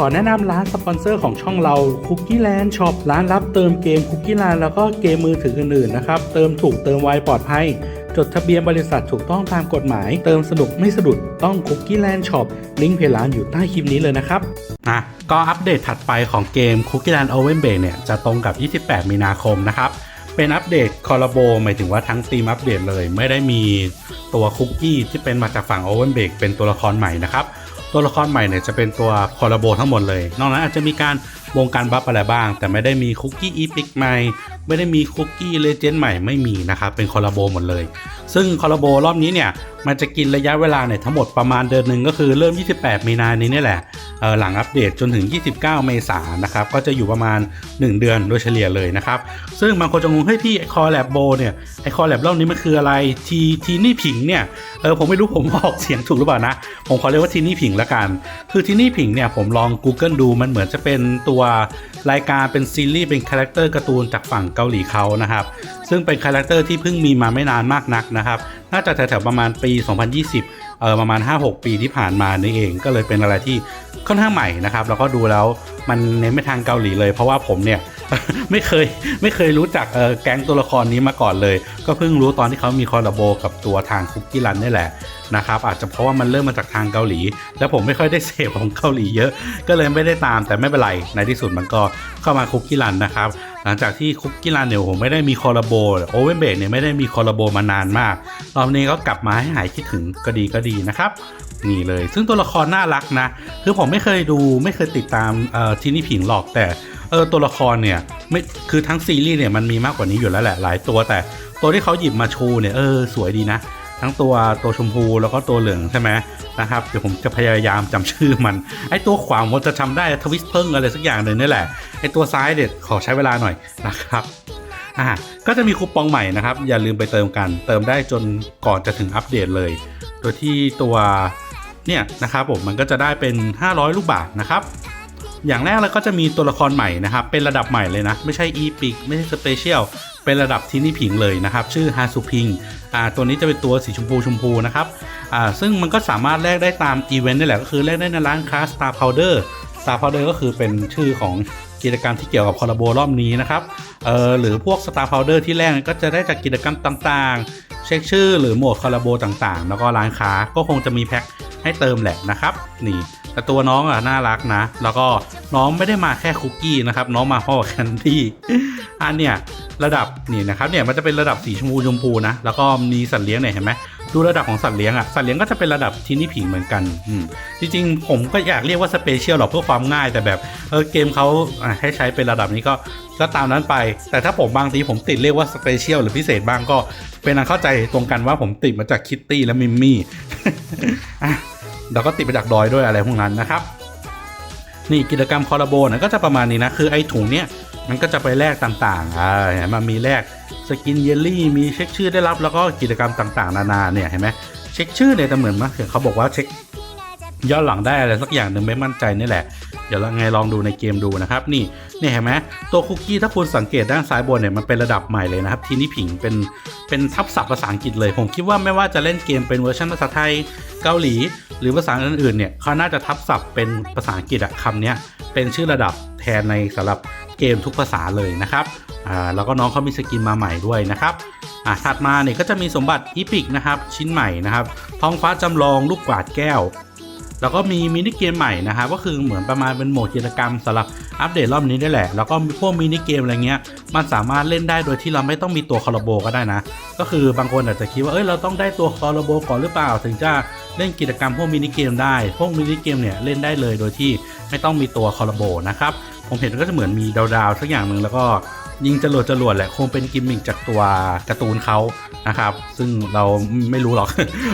ขอแนะนำร้านสปอนเซอร์ของช่องเรา Cookie Land Shop ร้านรับเติมเกม Cookie Land แล้วก็เกมมือถืออื่นๆนะครับ เติมถูกเติมไวปลอดภัย จดทะเบียนบริษัทถูกต้องตามกฎหมาย เติมสนุกไม่สะดุดต้อง Cookie Land Shop ลิงก์เพจร้านอยู่ใต้คลิปนี้เลยนะครับอะก็อัปเดตถัดไปของเกม Cookie Land Oven Bake เนี่ยจะตรงกับ 28 มีนาคมนะครับ เป็นอัปเดตคอลลาโบหมายถึงว่าทั้งทีมอัปเดตเลย ไม่ได้มีตัวคุกกี้ที่เป็นมาจากฝั่ง Oven Bake เป็นตัวละครใหม่นะครับ ตัวละครใหม่เนี่ยจะเป็นตัวคอลลาโบทั้งหมดเลย นอกนั้นอาจจะมีการวงการบัฟอะไรบ้าง แต่ไม่ได้มีคุกกี้อีพิกใหม่ไม่ได้มีคุกกี้เลเจนด์ใหม่ไม่มีนะครับเป็นคอลลาโบหมดเลย ซึ่งคอลลาโบรอบนี้เนี่ยมันจะกินระยะเวลาเนี่ยทั้งหมดประมาณเดือนหนึ่งก็คือเริ่ม 28 มีนานี้เนี่ยแหละหลังอัปเดตจนถึง 29 เมษายนนะครับก็จะอยู่ประมาณ 1 เดือนโดยเฉลี่ยเลยนะครับซึ่งบางคนจะงงเฮ้ยพี่ไอคอแลบโบเนี่ยไอคอแลบรอบนี้มันคืออะไรทีทีนี่ผิงเนี่ยเออผมไม่รู้ผมออกเสียงถูกหรือเปล่านะผมขอเรียกว่าทีนี่ผิงละกัน คือทีนี่ผิงเนี่ยผมลอง Google ดูมันเหมือนจะเป็นตัวรายการเป็นซีรีส์เป็นคาแรคเตอร์การ์ตูนจากฝั่งเกาหลีเขานะครับ ซึ่งเป็นคาแรคเตอร์ที่เพิ่งมีมาไม่นานมากนักนะครับ น่าจะแถวๆประมาณปี 2020 เออประมาณ 5-6 ปีที่ผ่านมานี่เอง ก็เลยเป็นอะไรที่ค่อนข้างใหม่นะครับ แล้วก็ดูแล้วมันเน้นไปทางเกาหลีเลย เพราะว่าผมเนี่ยไม่เคยไม่เคยรู้จักเออแก๊งตัวละครนี้มาก่อนเลย ก็เพิ่งรู้ตอนที่เขามีคอลลาโบกับตัวทางคุกกี้รันนี่แหละนะครับอาจจะเพราะว่ามันเริ่มมาจากทางเกาหลี แล้วผมไม่ค่อยได้เสพของเกาหลีเยอะ ก็เลยไม่ได้ตามแต่ไม่เป็นไรในที่สุดมันก็เข้ามาคุกกี้รันนะครับ หลังจากที่คุกกี้รันเนี่ยผมไม่ได้มีคอลลาโบโอเวนเบกเนี่ยไม่ได้มีคอลลาโบมานานมาก รอบนี้ก็กลับมาให้หายคิดถึงก็ดีก็ดีนะครับ นี่เลย ซึ่งตัวละครน่ารักนะ คือผมไม่เคยดูไม่เคยติดตามเอ่อทีนี่ผิงหรอกแต่เออตัวละครเนี่ยไม่คือทั้งซีรีส์เนี่ยมันมีมากกว่านี้อยู่แล้วแหละหลายตัวแต่ตัวที่เขาหยิบมาชูเนี่ยเออสวยดีนะ ทั้งตัวตัวชมพูแล้วก็ตัวเหลืองใช่ไหมนะครับเดี๋ยวผมจะพยายามจำชื่อมันไอตัวขวางมันจะจำได้ทวิสเพิ่งอะไรสักอย่างหนึ่งนี่แหละไอตัวซ้ายเด็ดขอใช้เวลาหน่อยนะครับอ่าก็จะมีคูปองใหม่นะครับ อย่าลืมไปเติมกัน เติมได้จนก่อนจะถึงอัปเดตเลย โดยที่ตัวเนี่ยนะครับผมมันก็จะได้เป็น 500 ลูกบาทนะครับ อย่างแรกเลยก็จะมีตัวละครใหม่นะครับ เป็นระดับใหม่เลยนะ ไม่ใช่อีพิกไม่ใช่สเปเชียลเป็นระดับที่นี่ผิงเลยนะครับ ชื่อฮาซูพิงอ่าตัวนี้จะเป็นตัวสีชมพูชมพูนะครับอ่าซึ่งมันก็สามารถแลกได้ตามอีเวนต์นี่แหละก็คือแลกได้ในร้านค้า Star Powder Star Powder ก็คือเป็นชื่อของกิจกรรมที่เกี่ยวกับคอลลาโบรอบนี้นะครับเออหรือพวก Star Powder ที่แรกก็จะได้จากกิจกรรมต่างๆ เช็คชื่อหรือโหมดคอลลาโบต่างๆ แล้วก็ร้านค้าก็คงจะมีแพ็คให้เติมแหละนะครับ นี่ แต่ตัวน้องอะน่ารักนะ แล้วก็น้องไม่ได้มาแค่คุกกี้นะครับ น้องมาพ่อแคนดี้อันเนี่ยระดับนี่นะครับเนี่ยมันจะเป็นระดับสีชมพูชมพูนะ แล้วก็มีสัตว์เลี้ยงเนี่ยเห็นไหมดูระดับของสัตว์เลี้ยงอะสัตว์เลี้ยงก็จะเป็นระดับที่นี่ผิงเหมือนกันอืมจริงๆ ผมก็อยากเรียกว่าสเปเชียลหรอกเพื่อความง่ายแต่แบบเออเกมเขาให้ใช้เป็นระดับนี้ก็ก็ตามนั้นไป แต่ถ้าผมบางทีผมติดเรียกว่าสเปเชียลหรือพิเศษบ้างก็เป็นอันเข้าใจตรงกันว่าผมติดมาจากคิตตี้และมิมมี่ แล้วก็ติดมาจากดอยด้วยอะไรพวกนั้นนะครับ นี่กิจกรรมคอร์โบนะก็จะประมาณนี้นะคือไอ้ถุงเนี้ยมันก็จะไปแลกต่างๆอ่าเห็นมมันมีแลกสกินเยลลี่มีเช็คชื่อได้รับแล้วก็กิจกรรมต่างๆ นานาเนี่ยเห็นไหมเช็คชื่อเนี่ยแต่เหมือนมั้ยเขาบอกว่าเช็ค ย้อนหลังได้อะไรสักอย่างหนึ่งไม่มั่นใจนี่แหละ เดี๋ยวเราไงลองดูในเกมดูนะครับนี่นี่เห็นไหมตัวคุกกี้ถ้าคุณสังเกตด้านซ้ายบนเนี่ยมันเป็นระดับใหม่เลยนะครับทีนี้ผิงเป็นเป็นทับศัพท์ภาษาอังกฤษเลย ผมคิดว่าไม่ว่าจะเล่นเกมเป็นเวอร์ชันภาษาไทยเกาหลี หรือภาษาอื่นๆเนี่ยเขาน่าจะทับศัพท์เป็นภาษาอังกฤษอะคำนี้เป็นชื่อระดับแทนในสำหรับเกมทุกภาษาเลยนะครับอ่าแล้วก็น้องเขามีสกินมาใหม่ด้วยนะครับอ่าถัดมาเนี่ยก็จะมีสมบัติอีพิกนะครับชิ้นใหม่นะครับท้องฟ้าจำลองลูกกวาดแก้ว แล้วก็มีมินิเกมใหม่นะครับก็คือเหมือนประมาณเป็นโหมดกิจกรรมสำหรับอัปเดตรอบนี้ได้แหละ แล้วก็มีพวกมินิเกมอะไรเงี้ยมันสามารถเล่นได้โดยที่เราไม่ต้องมีตัวคอลลโบก็ได้นะ ก็คือบางคนอาจจะคิดว่าเอ้ยเราต้องได้ตัวคอลลโบก่อนหรือเปล่า ถึงจะเล่นกิจกรรมพวกมินิเกมได้ พวกมินิเกมเนี่ยเล่นได้เลยโดยที่ไม่ต้องมีตัวคอลลโบนะครับผมเห็นก็จะเหมือนมีดาวๆสักอย่างหนึ่งแล้วก็ ยิงจรวดจรวดแหละคงเป็นกิมมิคจากตัวการ์ตูนเขานะครับ ซึ่งเราไม่รู้หรอก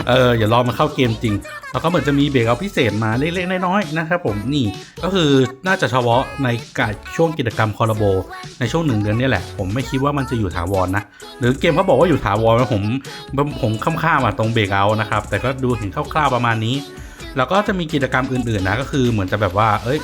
เอออย่ารอมาเข้าเกมจริง แล้วก็เหมือนจะมีเบรกเอาพิเศษมาเล็กๆน้อยๆนะครับผมนี่ก็คือน่าจะเฉพาะในกาช่วงกิจกรรมคอร์โบ ในช่วงหนึ่งเดือนนี่แหละ ผมไม่คิดว่ามันจะอยู่ถาวรนะหรือเกมเขาบอกว่าอยู่ถาวรผมผมข้ามๆมาตรงเบรกเอานะครับ แต่ก็ดูเห็นคร่าวๆประมาณนี้ แล้วก็จะมีกิจกรรมอื่นๆนะก็คือเหมือนจะแบบว่าเอ้ย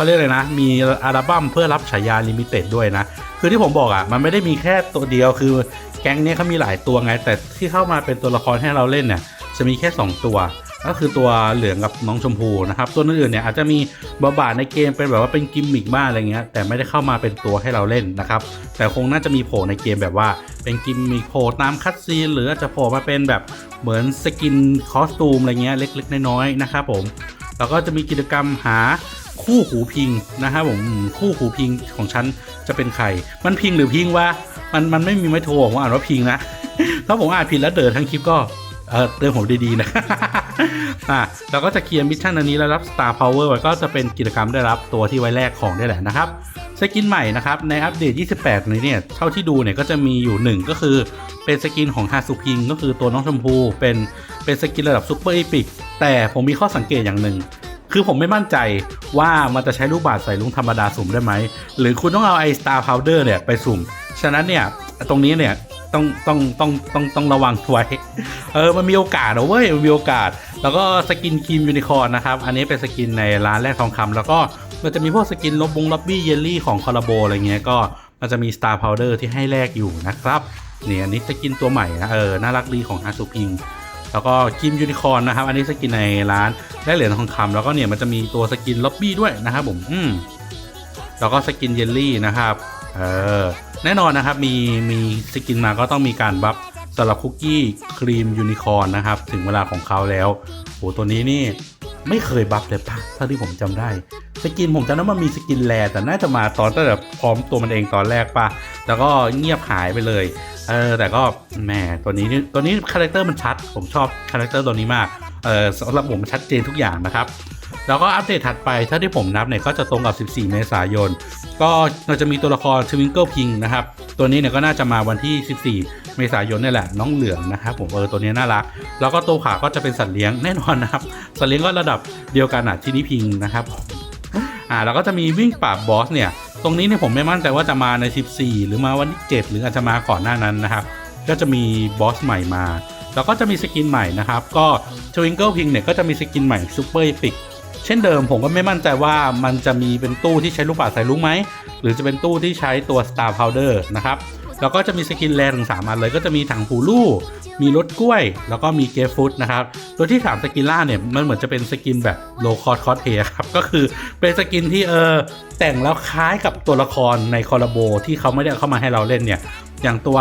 เขาเรียกเลยนะ มีอัลบั้มเพื่อรับฉายาลิมิเต็ดด้วยนะ คือที่ผมบอกอะ มันไม่ได้มีแค่ตัวเดียว คือแก๊งนี้เขามีหลายตัวไง แต่ที่เข้ามาเป็นตัวละครให้เราเล่นเนี่ย จะมีแค่ 2 ตัว ก็คือตัวเหลืองกับน้องชมพูนะครับ ตัวอื่นๆเนี่ยอาจจะมีบทบาในเกมเป็นแบบว่าเป็นกิมมิกบ้างอะไรเงี้ย แต่ไม่ได้เข้ามาเป็นตัวให้เราเล่นนะครับ แต่คงน่าจะมีโผล่ในเกมแบบว่า เป็นกิมมิคโผล่ตามคัตซีนหรืออาจจะโผล่มาเป็นแบบเหมือนสกินคอสตูมอะไรเงี้ยเล็กๆน้อยๆนะครับผม แล้วก็จะมีกิจกรรมหา คู่หูพิงนะครับผมคู่หูพิงของฉันจะเป็นใคร มันพิงหรือพิงวะมันมันไม่มีไม่โทรผมอ่านว่าพิงนะถ้าผมอ่านผิดแล้วเดินทั้งคลิปก็เออเตือนผมดีๆนะอะเราก็จะเคลียร์มิชชั่นอันนี้แล้วรับ Star Power ไว้ก็จะเป็นกิจกรรมได้รับตัวที่ไว้แลกของได้แหละนะครับสกินใหม่นะครับในอัปเดต 28 นี้เนี่ยเท่าที่ดูเนี่ยก็จะมีอยู่หนึ่งก็คือเป็นสกินของฮาสุพิงก็คือตัวน้องชมพูเป็นเป็นสกินระดับซูเปอร์อีพิกแต่ผมมีข้อสังเกตอย่างหนึ่ง คือผมไม่มั่นใจว่ามันจะใช้ลูกบาศใส่ลุงธรรมดาสุ่มได้ไหม หรือคุณต้องเอาไอ้ Star Powder เนี่ยไปสุ่ม ฉะนั้นเนี่ยตรงนี้เนี่ยต้องต้องต้องต้องต้องระวังไว้ เออ มันมีโอกาสนะเว้ย มันมีโอกาส แล้วก็สกินครีมยูนิคอร์นนะครับ อันนี้เป็นสกินในร้านแรกทองคำแล้วก็มันจะมีพวกสกินลบบงล็อบบี้เยลลี่ของคอร์โบอะไรเงี้ย ก็มันจะมี Star Powder ที่ให้แลกอยู่นะครับ เนี่ยอันนี้สกินตัวใหม่นะ เออ น่ารักดีของฮาสุพิง แล้วก็ครีมยูนิคอร์นนะครับ อันนี้สกินในร้านได้เหรียญทองคำแล้วก็เนี่ยมันจะมีตัวสกินล็อบบี้ด้วยนะครับผมอืมแล้วก็สกินเยลลี่นะครับ เออ แน่นอนนะครับ มีมีสกินมาก็ต้องมีการบัฟสำหรับคุกกี้ครีมยูนิคอร์นนะครับ ถึงเวลาของเขาแล้วโหตัวนี้นี่ไม่เคยบัฟเลยปะเท่าที่ผมจำได้ สกินผมจำได้ว่ามีสกินแลแต่น่าจะมาตอนตั้งแต่พร้อมตัวมันเองตอนแรกปะแล้วก็เงียบหายไปเลย เออแต่ก็แหมตัวนี้ตัวนี้คาแรคเตอร์มันชัด ผมชอบคาแรคเตอร์ตัวนี้มากเออสำหรับผมชัดเจนทุกอย่างนะครับ แล้วก็อัปเดตถัดไปถ้าที่ผมนับเนี่ยก็จะตรงกับ 14 เมษายน ก็เราจะมีตัวละครทวิงเกิลพิงนะครับ ตัวนี้เนี่ยก็น่าจะมาวันที่ 14 เมษายนนี่แหละ น้องเหลืองนะครับผมเออตัวนี้น่ารัก แล้วก็ตัวขาก็จะเป็นสัตว์เลี้ยงแน่นอนนะครับ สัตว์เลี้ยงก็ระดับเดียวกันอะที่นี่พิงนะครับอ่าแล้วก็จะมีวิ่งปราบบอสเนี่ย ตรงนี้เนี่ยผมไม่มั่นใจว่าจะมาใน 14 หรือมาวันที่7หรืออาจจะมาก่อนหน้านั้นนะครับ ก็จะมีบอสใหม่มา แล้วก็จะมีสกินใหม่นะครับ ก็ทวิงเกิลพิงเนี่ยก็จะมีสกินใหม่ซูเปอร์ฟิกเช่นเดิมผมก็ไม่มั่นใจว่ามันจะมีเป็นตู้ที่ใช้ลูกปัดใส่ลูกไหม หรือจะเป็นตู้ที่ใช้ตัว Star Powder นะครับ แล้วก็จะมีสกินแรถึง3อันเลยก็จะมีถังหูลู่ มีรถกล้วย แล้วก็มีเกฟฟุตนะครับ ตัวที่ 3 สกินล่าเนี่ย มันเหมือนจะเป็นสกินแบบโลคอร์คอสเพย์ครับ ก็คือเป็นสกินที่เออแต่งแล้วคล้ายกับตัวละครในคอร์โบที่เขาไม่ได้เข้ามาให้เราเล่นเนี่ย อย่างตัว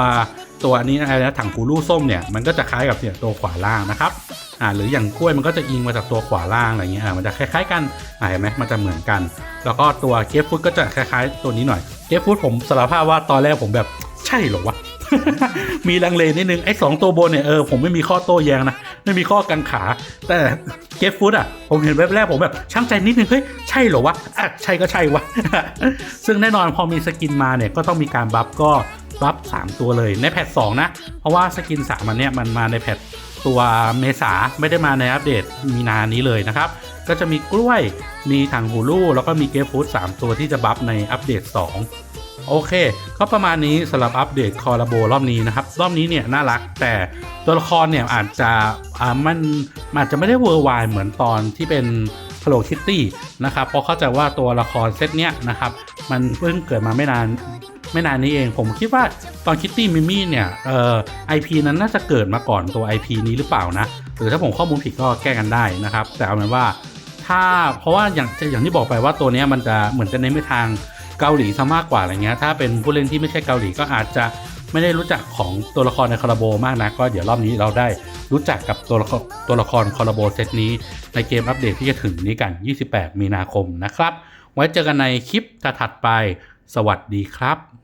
ตัวอันนี้อะไรนะถังหูลู่ส้มเนี่ย มันก็จะคล้ายกับเนี่ยตัวขวาล่างนะครับอ่าหรืออย่างกล้วยมันก็จะอิงมาจากตัวขวาล่างอะไรเงี้ยอ่ามันจะคล้ายๆกันอ่าเห็นไหมมันจะเหมือนกัน แล้วก็ตัวเกฟฟุตก็จะคล้ายๆ ตัวนี้หน่อยเกฟฟุตผมสารภาพว่าตอนแรกผมแบบ ใช่เหรอวะ มีลังเลนิดนึง ไอ้สองตัวบนเนี่ย เออ ผมไม่มีข้อโต้แย้งนะ ไม่มีข้อกังขา แต่เกฟฟุตอะ ผมเห็นแวบแรกผมแบบช่างใจนิดนึง เฮ้ย ใช่เหรอวะอะใช่ก็ใช่วะ ซึ่งแน่นอนพอมีสกินมาเนี่ย ก็ต้องมีการบัฟก็บัฟ3 ตัวเลยในแพท2นะ เพราะว่าสกิน3อันเนี้ยมันมาในแพทตัวเมษาไม่ได้มาในอัปเดตมีนานี้เลยนะครับ ก็จะมีกล้วยมีถังหูลู่แล้วก็มีเกฟฟูด3ตัวที่จะบัฟในอัปเดต 2 โอเค ก็ประมาณนี้สำหรับอัปเดตคอร์โบรอบนี้นะครับ รอบนี้เนี่ยน่ารักแต่ตัวละครเนี่ยอาจจะอ่ามันอาจจะไม่ได้เวอร์ไวเหมือนตอนที่เป็น Hello Kitty นะครับเพราะเข้าใจว่าตัวละครเซตเนี้ยนะครับมันเพิ่งเกิดมาไม่นานไม่นานนี้เอง ผมคิดว่าตอนคิตตี้มิมี่เนี่ยเอ่อไอพีนั้นน่าจะเกิดมาก่อนตัว IP นี้หรือเปล่านะ หรือถ้าผมข้อมูลผิดก็แก้กันได้นะครับ แต่เอาเป็นว่าถ้าเพราะว่าอย่างอย่างที่บอกไปว่าตัวเนี้ยมันจะเหมือนจะเน้นไปทาง เกาหลีซะมากกว่าอะไรเงี้ยถ้าเป็นผู้เล่นที่ไม่ใช่เกาหลีก็อาจจะไม่ได้รู้จักของตัวละครในคาราโบมากนะก็เดี๋ยวรอบนี้เราได้รู้จักกับตัวละครตัวละครคาราโบเซตนี้ ในเกมอัปเดตที่จะถึงนี้กัน 28 มีนาคมนะครับ ไว้เจอกันในคลิปถัดไป สวัสดีครับ